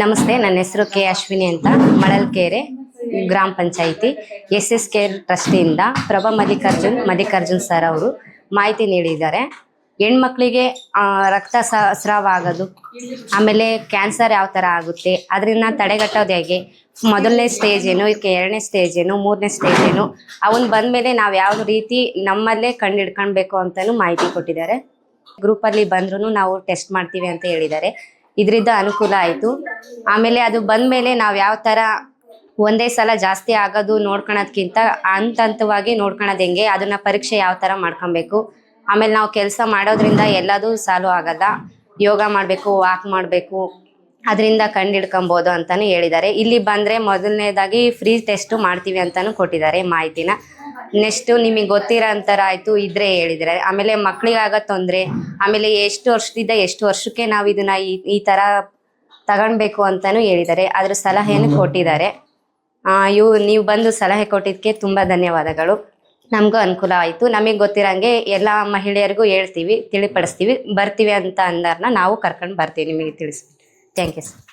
ನಮಸ್ತೆ, ನನ್ನ ಹೆಸರು ಕೆ ಅಶ್ವಿನಿ ಅಂತ, ಮಳಲ್ಕೆರೆ ಗ್ರಾಮ ಪಂಚಾಯಿತಿ ಎಸ್ ಎಸ್ ಕೇರ್ ಟ್ರಸ್ಟಿಯಿಂದ ಪ್ರಭಾ ಮಲ್ಲಿಕಾರ್ಜುನ್ ಮಲ್ಲಿಕಾರ್ಜುನ್ ಸರ್ ಅವರು ಮಾಹಿತಿ ನೀಡಿದ್ದಾರೆ. ಹೆಣ್ಮಕ್ಳಿಗೆ ರಕ್ತ ಸ್ರಾವ ಆಗೋದು ಆಮೇಲೆ ಕ್ಯಾನ್ಸರ್ ಯಾವ ಥರ ಆಗುತ್ತೆ, ಅದರಿಂದ ತಡೆಗಟ್ಟೋದು ಹೇಗೆ, ಮೊದಲನೇ ಸ್ಟೇಜ್ ಏನು, ಇದಕ್ಕೆ ಎರಡನೇ ಸ್ಟೇಜ್ ಏನು, ಮೂರನೇ ಸ್ಟೇಜ್ ಏನು, ಅವನ್ ಬಂದಮೇಲೆ ನಾವು ಯಾವ ರೀತಿ ನಮ್ಮಲ್ಲೇ ಕಂಡು ಹಿಡ್ಕೊಳ್ಬೇಕು ಅಂತಲೂ ಮಾಹಿತಿ ಕೊಟ್ಟಿದ್ದಾರೆ. ಗ್ರೂಪಲ್ಲಿ ಬಂದ್ರೂ ನಾವು ಟೆಸ್ಟ್ ಮಾಡ್ತೀವಿ ಅಂತ ಹೇಳಿದ್ದಾರೆ. ಇದರಿಂದ ಅನುಕೂಲ ಆಯಿತು. ಆಮೇಲೆ ಅದು ಬಂದಮೇಲೆ ನಾವು ಯಾವ ಥರ ಒಂದೇ ಸಲ ಜಾಸ್ತಿ ಆಗೋದು ನೋಡ್ಕೊಳೋದ್ಕಿಂತ ಹಂತ ಹಂತವಾಗಿ ನೋಡ್ಕೊಳೋದು ಹೆಂಗೆ, ಅದನ್ನ ಪರೀಕ್ಷೆ ಯಾವ ಥರ ಮಾಡ್ಕೊಬೇಕು. ಆಮೇಲೆ ನಾವು ಕೆಲಸ ಮಾಡೋದ್ರಿಂದ ಎಲ್ಲದೂ ಸಾಲು ಆಗಲ್ಲ. ಯೋಗ ಮಾಡಬೇಕು, ವಾಕ್ ಮಾಡಬೇಕು, ಅದರಿಂದ ಕಂಡು ಹಿಡ್ಕೊಬೋದು ಅಂತಾನು ಹೇಳಿದ್ದಾರೆ. ಇಲ್ಲಿ ಬಂದರೆ ಮೊದಲನೇದಾಗಿ ಫ್ರೀ ಟೆಸ್ಟು ಮಾಡ್ತೀವಿ ಅಂತಲೂ ಕೊಟ್ಟಿದ್ದಾರೆ ಮಾಹಿತಿನ. ನೆಕ್ಸ್ಟ್ ನಿಮಗೆ ಗೊತ್ತಿರೋ ಅಂತರ ಆಯ್ತು ಇದ್ರೆ ಹೇಳಿದ್ರೆ. ಆಮೇಲೆ ಮಕ್ಳಿಗಾಗೋ ತೊಂದರೆ. ಆಮೇಲೆ ಎಷ್ಟು ವರ್ಷದಿಂದ ಎಷ್ಟು ವರ್ಷಕ್ಕೆ ನಾವು ಇದನ್ನ ಈ ಈ ತರ ತಗೊಳ್ಬೇಕು ಅಂತಾನು ಹೇಳಿದ್ದಾರೆ. ಅದ್ರ ಸಲಹೆಯನ್ನು ಕೊಟ್ಟಿದ್ದಾರೆ. ಅಯ್ಯೋ ಇವು ನೀವು ಬಂದು ಸಲಹೆ ಕೊಟ್ಟಿದ್ದಕ್ಕೆ ತುಂಬಾ ಧನ್ಯವಾದಗಳು. ನಮಗೂ ಅನುಕೂಲ ಆಯಿತು. ನಮಗೆ ಗೊತ್ತಿರಂಗೆ ಎಲ್ಲ ಮಹಿಳೆಯರಿಗೂ ಹೇಳ್ತೀವಿ ತಿಳಿಪಡಿಸ್ತೀವಿ. ಬರ್ತೀವಿ ಅಂತ ಅಂದಾರನ್ನ ನಾವು ಕರ್ಕೊಂಡು ಬರ್ತೀವಿ ನಿಮಗೆ ತಿಳಿಸ್ತೀವಿ ಥ್ಯಾಂಕ್ ಯು ಸರ್